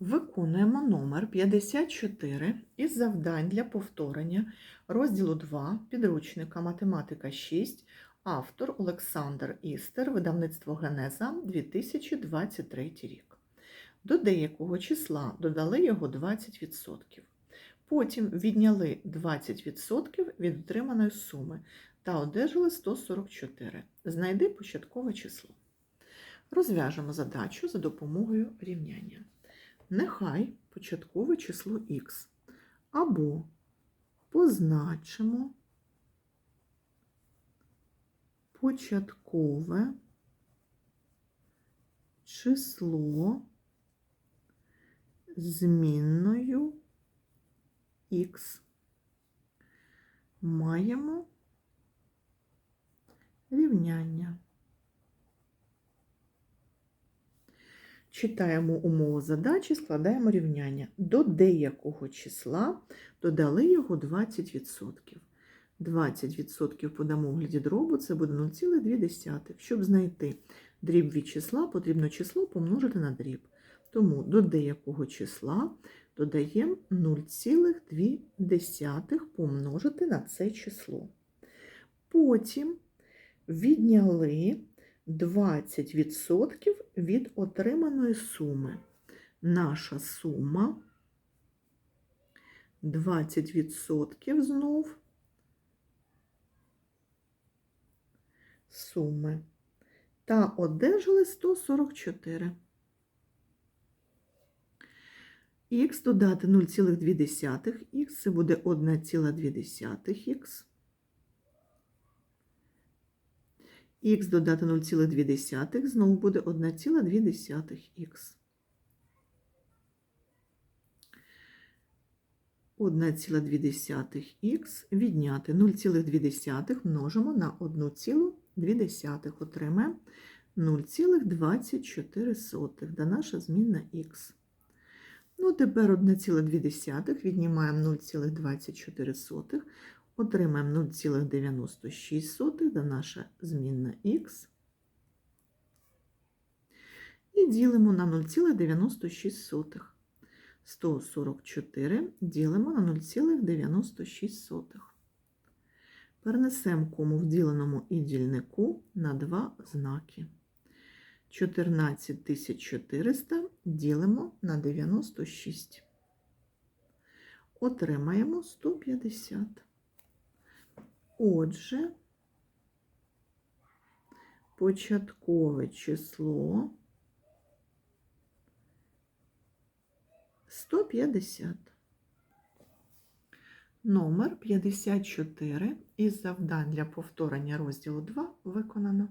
Виконуємо номер 54 із завдань для повторення розділу 2 підручника Математика 6, автор Олександр Істер, видавництво Генеза 2023 рік. До деякого числа додали його 20%. Потім відняли 20% від отриманої суми та одержали 144. Знайди початкове число. Розв'яжемо задачу за допомогою рівняння. Нехай початкове число х або позначимо початкове число змінною х. Маємо рівняння. Читаємо умову задачі, складаємо рівняння. До деякого числа додали його 20%. 20% подамо в гляді дробу, це буде 0,2. Щоб знайти дріб від числа, потрібно число помножити на дріб. Тому до деякого числа додаємо 0,2 помножити на це число. Потім відняли 20% від отриманої суми. Наша сума 20% знов суми. Та одержали 144. Х додати 0,2, х це буде 1,2х. Х додати 0,2 знову буде 1,2х. 1,2х відняти 0,2 множимо на 1,2. Отримаємо 0,24, да наша змінна х. Ну, тепер 1,2 віднімаємо 0,24, Отримаємо 0,96 до наша змінна х. І ділимо на 0,96. 144 ділимо на 0,96. Перенесемо кому в діленому і дільнику на два знаки. 14400 ділимо на 96. Отримаємо 150. Отже, початкове число 150. Номер 54 із завдань для повторення розділу 2 виконано.